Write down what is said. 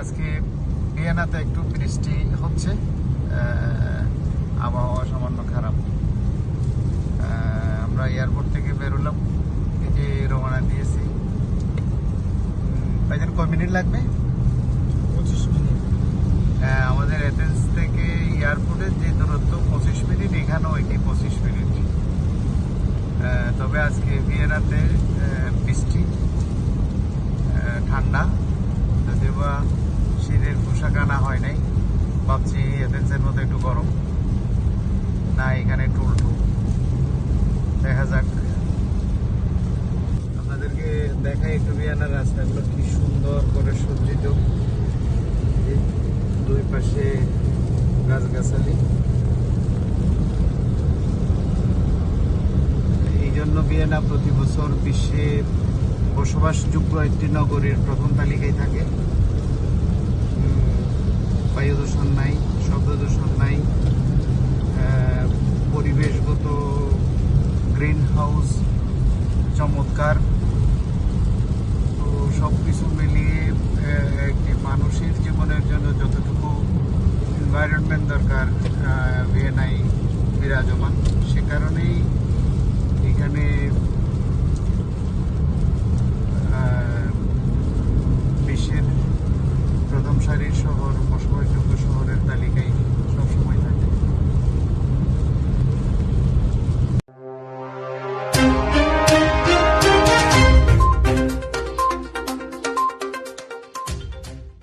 আজকে ভিয়েনাতে একটু বৃষ্টি হচ্ছে আবহাওয়া সামান্য খারাপ। আমরা এয়ারপোর্ট থেকে বেরোলাম এই যে রওনা দিয়েছি। ভাইজান কয় মিনিট লাগবে? পঁচিশ মিনিট। হ্যাঁ, আমাদের এথেন্স থেকে এয়ারপোর্টের যে দূরত্ব পঁচিশ মিনিট এখানেও এটি পঁচিশ মিনিট। তবে আজকে ভিয়েনাতে পোশাক আনা হয় নাই। ভাবছি এথেন্সের মতো একটু গরম। না, এখানে টুলটু দেখা যাক। আপনাদেরকে দেখাই একটু ভিয়েনার রাস্তাগুলো কি সুন্দর করে সজ্জিত। দুই পাশে গাছগাছালি। এই জন্য ভিয়েনা প্রতি বছর বিশ্বে বসবাসযোগ্য একটি নগরীর প্রথম তালিকায় থাকে। দূষণ নাই শব্দ দূষণ নাই পরিবেশগত গ্রিন হাউস চমৎকার। তো সব কিছু মিলিয়ে একটি মানুষের জীবনের জন্য যতটুকু এনভায়রনমেন্ট দরকার আহ, ভিয়েনায় বিরাজমান সে কারণেই